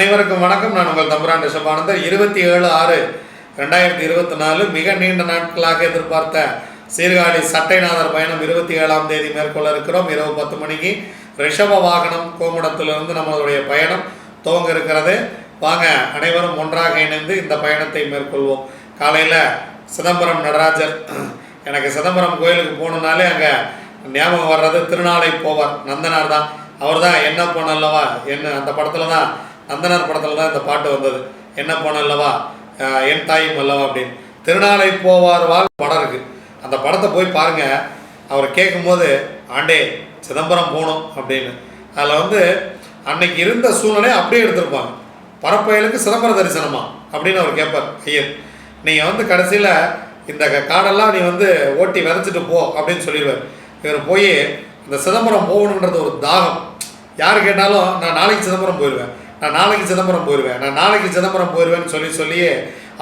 அனைவருக்கும் வணக்கம். நான் உங்கள் தம்புரான் ரிஷபானந்தர். இருபத்தி ஏழு ஆறு ரெண்டாயிரத்தி இருபத்தி நாலு மிக நீண்ட நாட்களாக எதிர்பார்த்த சீர்காழி சட்டைநாதர் பயணம் இருபத்தி ஏழாம் தேதி மேற்கொள்ள இருக்கிறோம். இரவு பத்து மணிக்கு ரிஷப வாகனம் கோமுடத்திலிருந்து நம்மளுடைய பயணம் துவங்க இருக்கிறது. வாங்க அனைவரும் ஒன்றாக இணைந்து இந்த பயணத்தை மேற்கொள்வோம். காலையில் சிதம்பரம் நடராஜர் எனக்கு சிதம்பரம் கோயிலுக்கு போகணுன்னாலே அங்கே ஞாபகம் வர்றது திருநாளை போவார். நந்தனார் தான். அவர் தான் என்ன போனல்லவா என்ன அந்த படத்தில் தான் அந்தனர் படத்தில் தான் இந்த பாட்டு வந்தது. என்ன போனல்லவா அல்லவா? என் தாயும் அல்லவா? அப்படின்னு. திருநாளை போவார் வாழ் படம் இருக்குது அந்த படத்தை போய் பாருங்கள் அவர் கேட்கும்போது ஆண்டே சிதம்பரம் போகணும் அப்படின்னு. அதில் வந்து அன்னைக்கு இருந்த சூழ்நிலையை அப்படியே எடுத்திருப்பாங்க. பரப்பயலுக்கு சிதம்பர தரிசனமா? அப்படின்னு அவர் கேட்பார் ஐயர் நீங்கள் வந்து கடைசியில் இந்த க- காடெல்லாம் நீ வந்து ஓட்டி விதைச்சிட்டு போ அப்படின்னு சொல்லிடுவார். இவர் போய் இந்த சிதம்பரம் போகணுன்றது ஒரு தாகம். யார் கேட்டாலும் நான் நாளைக்கு சிதம்பரம் போயிடுவேன். நான் நாளைக்கு சிதம்பரம் போயிடுவேன் நான் நாளைக்கு சிதம்பரம் போயிடுவேன்னு சொல்லி சொல்லியே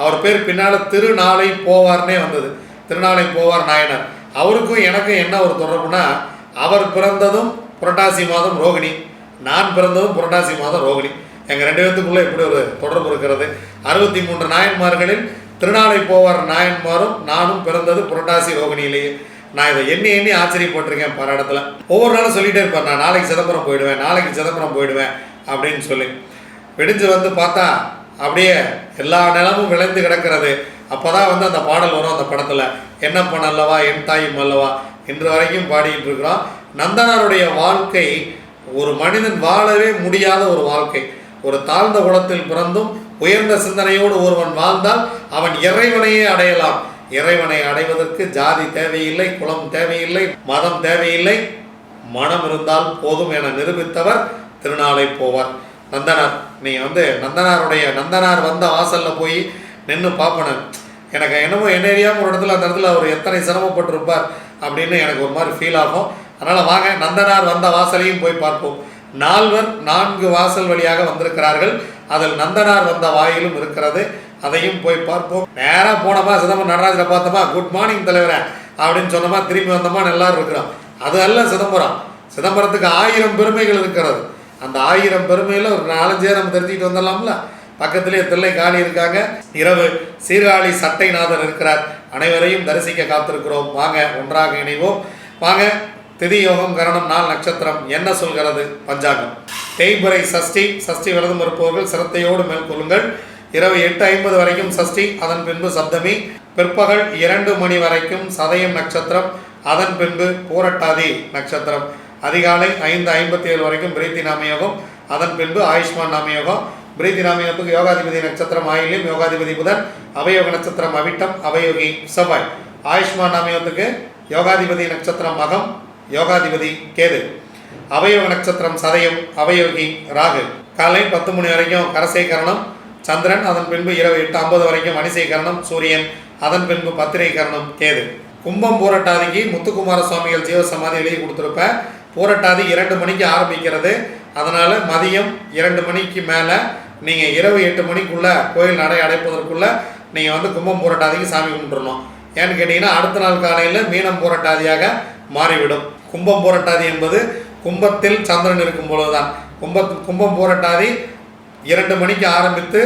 அவர் பேர் பின்னால் திருநாளை போவார்னே வந்தது. திருநாளை போவார் நாயனர். அவருக்கும் எனக்கும் என்ன ஒரு தொடர்புனா அவர் பிறந்ததும் புரட்டாசி மாதம் ரோகிணி. நான் பிறந்ததும் புரட்டாசி மாதம் ரோகிணி. எங்கள் ரெண்டு பேர்த்துக்குள்ளே இப்படி ஒரு தொடர்பு இருக்கிறது. அறுபத்தி மூன்று நாயன்மார்களில் திருநாளை போவார் நாயன்மாரும் நானும் பிறந்தது புரட்டாசி ரோகிணியிலேயே. நான் இதை எண்ணி எண்ணி ஆச்சரியப்பட்டிருக்கேன் பல இடத்துல ஒவ்வொரு நாளும் சொல்லிகிட்டே இருப்பேன் நான் நாளைக்கு சிதம்பரம் போயிடுவேன் நாளைக்கு சிதம்பரம் போயிடுவேன் அப்படின்னு சொல்லி. விடிஞ்சு வந்து பார்த்தா அப்படியே எல்லா நிலமும் விளைந்து கிடக்கிறது. அப்பதான் வந்து அந்த பாடல் வரும் அந்த படத்தில். என்ன பண்ணல்லவா என் தாயும் அல்லவா இன்று வரைக்கும் பாடிக்கிட்டு இருக்கிறோம். நந்தனாருடைய வாழ்க்கை ஒரு மனிதன் வாழவே முடியாத ஒரு வாழ்க்கை. ஒரு தாழ்ந்த குலத்தில் பிறந்தும் உயர்ந்த சிந்தனையோடு ஒருவன் வாழ்ந்தால் அவன் இறைவனையே அடையலாம். இறைவனை அடைவதற்கு ஜாதி தேவையில்லை குலம் தேவையில்லை மதம் தேவையில்லை. மனம் இருந்தால் போதும் என நிரூபித்தவர் திருநாளை போவார். நந்தனர். நீ வந்து நந்தனாருடைய நந்தனார் வந்த வாசலில் போய் நின்று பார்ப்பேன் எனக்கு என்னமோ என்ன ஏரியாவும் ஒரு இடத்துல அந்த இடத்துல அவர் எத்தனை சிரமப்பட்டிருப்பார் அப்படின்னு எனக்கு ஒரு மாதிரி ஃபீல் ஆகும். அதனால் வாங்க நந்தனார் வந்த வாசலையும் போய் பார்ப்போம். நால்வர் நான்கு வாசல் வழியாக வந்திருக்கிறார்கள். அதில் நந்தனார் வந்த வாயிலும் இருக்கிறது. அதையும் போய் பார்ப்போம். நேராக போனோமா சிதம்பரம் நடராஜரை பார்த்தோமா? குட் மார்னிங் தலைவரே அப்படின்னு சொன்னோமா? திரும்பி வந்தோமா? எல்லாரும் இருக்கிறோம். அது அல்ல சிதம்பரம். சிதம்பரத்துக்கு ஆயிரம் பெருமைகள் இருக்கிறது. அந்த ஆயிரம் பெருமையில் ஒரு நாலஞ்சே நம்ம தெரிஞ்சுக்கிட்டு வந்துடலாம்ல? பக்கத்திலே தில்லை காணி இருக்காங்க. இரவு சீர்காழி சட்டைநாதர் இருக்கிறார். அனைவரையும் தரிசிக்க காத்திருக்கிறோம். வாங்க ஒன்றாக இணைவோம். வாங்க திதி யோகம் கரணம் நாள் நட்சத்திரம். என்ன சொல்கிறது? பஞ்சாங்கம். தேய்புரை சஷ்டி சஷ்டி விரதம் இருப்பவர்கள் சிரத்தையோடு மேற்கொள்ளுங்கள் இரவு எட்டு ஐம்பது வரைக்கும் சஷ்டி அதன் பின்பு சப்தமி. பிற்பகல் இரண்டு மணி வரைக்கும் சதயம் நட்சத்திரம் அதன் பின்பு பூரட்டாதி நட்சத்திரம். அதிகாலை ஐந்து ஐம்பத்தி ஏழு வரைக்கும் பிரீத்தி நாமயோகம் அதன் பின்பு ஆயுஷ்மான் நாமயோகம் பிரீத்தி நாமயோகத்துக்கு யோகாதிபதி நட்சத்திரம் ஆயிலியம் யோகாதிபதி புதன் அவயோக நட்சத்திரம் அவிட்டம் அவயோகி செவ்வாய். ஆயுஷ்மான் நாமயோகத்துக்கு யோகாதிபதி நட்சத்திரம் மகம் யோகாதிபதி கேது. அவயோக நட்சத்திரம் சதயம் அவயோகி ராகு. காலை பத்து மணி வரைக்கும் கரசேகரணம் சந்திரன். அதன் பின்பு இரவு எட்டு ஐம்பது வரைக்கும் மணிசேகரணம் சூரியன். அதன் பின்பு பத்திரை கரணம் கேது. கும்பம் போராட்டாதிக்கு முத்துக்குமார சுவாமிகள் ஜீவசமாதி எழுதி கொடுத்துருப்பேன் பூரட்டாதி இரண்டு மணிக்கு ஆரம்பிக்கிறது. அதனால் மதியம் இரண்டு மணிக்கு மேலே நீங்கள் இரவு எட்டு மணிக்குள்ளே கோயில் நடை அடைப்பதற்குள்ளே நீங்கள் வந்து கும்பம் பூரட்டாதிக்கு சாமி கும்பிட்றணும் ஏன்னு கேட்டிங்கன்னா அடுத்த நாள் காலையில் மீனம் பூரட்டாதியாக மாறிவிடும். கும்பம் பூரட்டாதி என்பது கும்பத்தில் சந்திரன் இருக்கும் பொழுது தான் கும்ப கும்பம் பூரட்டாதி இரண்டு மணிக்கு ஆரம்பித்து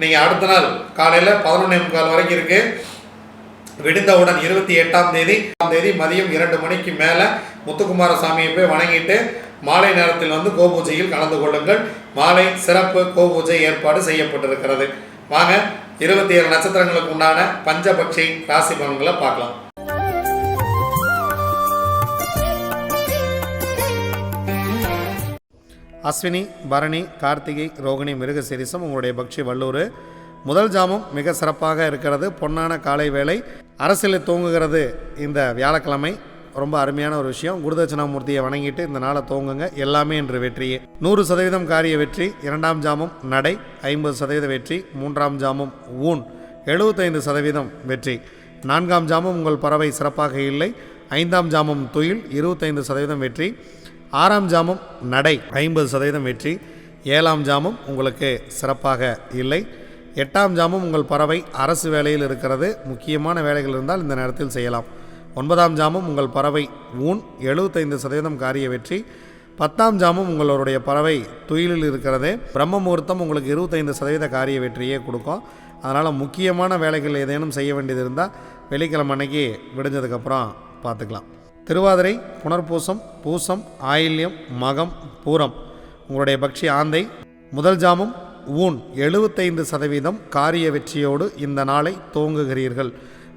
நீங்கள் அடுத்த நாள் காலையில் பதினொன்னே முக்கால் வரைக்கும் இருக்குது விடிந்தவுடன் இருபத்தி எட்டாம் தேதி தேதி மதியம் இரண்டு மணிக்கு மேலே முத்துக்குமார சாமியை போய் வணங்கிட்டு மாலை நேரத்தில் வந்து கோபூஜையில் கலந்து கொள்ளுங்கள். மாலை சிறப்பு கோபூஜை ஏற்பாடு செய்யப்பட்டிருக்கிறது. வாங்க இருபத்தி ஏழு நட்சத்திரங்களுக்கு உண்டான பஞ்சபக்ஷி ராசி பலன்களை பார்க்கலாம். அஸ்வினி பரணி கார்த்திகை ரோகிணி மிருகசிரிசம் உங்களுடைய பக்ஷி வல்லூர் முதல் ஜாமம் மிக சிறப்பாக இருக்கிறது. பொன்னான காலை வேளை. அரசியலில் தூங்குகிறது இந்த வியாழக்கிழமை. ரொம்ப அருமையான ஒரு விஷயம். குருதட்சிணாமூர்த்தியை வணங்கிட்டு இந்த நாளை தூங்குங்க. எல்லாமே இன்று வெற்றியே நூறு சதவீதம் காரிய வெற்றி. இரண்டாம் ஜாமம் நடை. ஐம்பது சதவீத வெற்றி. மூன்றாம் ஜாமம் ஊன். எழுபத்தைந்து சதவீதம் வெற்றி. நான்காம் ஜாமம் உங்கள் பறவை சிறப்பாக இல்லை. ஐந்தாம் ஜாமம் துயில். இருபத்தைந்து சதவீதம் வெற்றி. ஆறாம் ஜாமம் நடை. ஐம்பது சதவீதம் வெற்றி. ஏழாம் ஜாமம் உங்களுக்கு சிறப்பாக இல்லை. எட்டாம் ஜாமம் உங்கள் பறவை அரசு வேலையில் இருக்கிறது. முக்கியமான வேலைகள் இருந்தால் இந்த நேரத்தில் செய்யலாம். ஒன்பதாம் ஜாமம் உங்கள் பறவை ஊன். எழுபத்தைந்து சதவீதம் காரிய வெற்றி. பத்தாம் ஜாமம் உங்களுடைய பறவை துயிலில் இருக்கிறது. பிரம்ம முகூர்த்தம் உங்களுக்கு இருபத்தைந்து சதவீத காரிய வெற்றியே கொடுக்கும். அதனால் முக்கியமான வேலைகள் ஏதேனும் செய்ய வேண்டியது இருந்தால் வெள்ளிக்கிழமை அன்னைக்கு விடிஞ்சதுக்கப்புறம் பார்த்துக்கலாம். திருவாதிரை புனர்பூசம் பூசம் ஆயில்யம் மகம் பூரம். உங்களுடைய பக்ஷி ஆந்தை. முதல் ஜாமம் ஊன் எழுபத்தைந்து சதவீதம் காரிய வெற்றியோடு இந்த நாளை துவங்குகிறீர்கள்.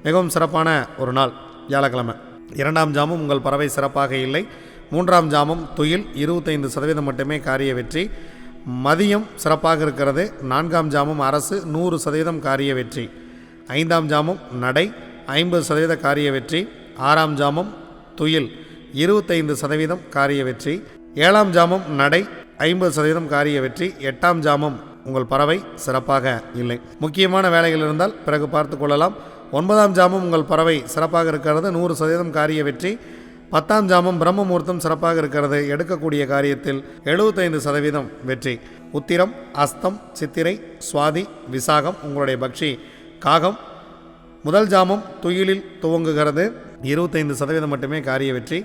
மிகவும் சிறப்பான ஒரு நாள் வியாழக்கிழமை. இரண்டாம் ஜாமம் உங்கள் பறவை சிறப்பாக இல்லை. மூன்றாம் ஜாமம் துயில் இருபத்தைந்து சதவீதம் மட்டுமே காரிய வெற்றி. மதியம் சிறப்பாக இருக்கிறது. நான்காம் ஜாமம் அரசு நூறு சதவீதம் காரிய வெற்றி. ஐந்தாம் ஜாமம் நடை ஐம்பது சதவீத காரிய வெற்றி. ஆறாம் ஜாமம் துயில் இருபத்தைந்து சதவீதம் காரிய வெற்றி. ஏழாம் ஜாமம் நடை ஐம்பது சதவீதம் காரிய வெற்றி. எட்டாம் ஜாமம் உங்கள் பறவை சிறப்பாக இல்லை. முக்கியமான வேலைகள் இருந்தால் பிறகு பார்த்து கொள்ளலாம். ஒன்பதாம் ஜாமம் உங்கள் பறவை சிறப்பாக இருக்கிறது. நூறு சதவீதம் காரிய வெற்றி. பத்தாம் ஜாமம் பிரம்மமூர்த்தம் சிறப்பாக இருக்கிறது. எடுக்கக்கூடிய காரியத்தில் எழுபத்தைந்து சதவீதம் வெற்றி. உத்திரம் அஸ்தம் சித்திரை சுவாதி விசாகம் உங்களுடைய பக்ஷி காகம். முதல் ஜாமம் துயிலில் துவங்குகிறது. இருபத்தைந்து சதவீதம் மட்டுமே காரிய வெற்றி.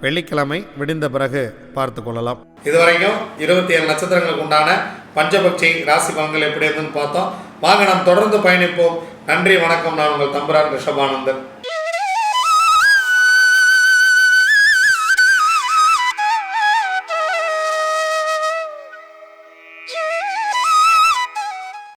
வெள்ளிக்கிழமை விடிந்த பிறகு பார்த்து கொள்ளலாம். இதுவரைக்கும் இருபத்தி ஏழு நட்சத்திரங்களுக்கு உண்டான பஞ்சபக்ஷி ராசி பலன்கள் எப்படி இருந்துன்னு பார்த்தோம். வாங்க நாம் தொடர்ந்து பயணிப்போம். நன்றி வணக்கம். நான் உங்கள் தம்புரான் ரிஷபானந்தன்.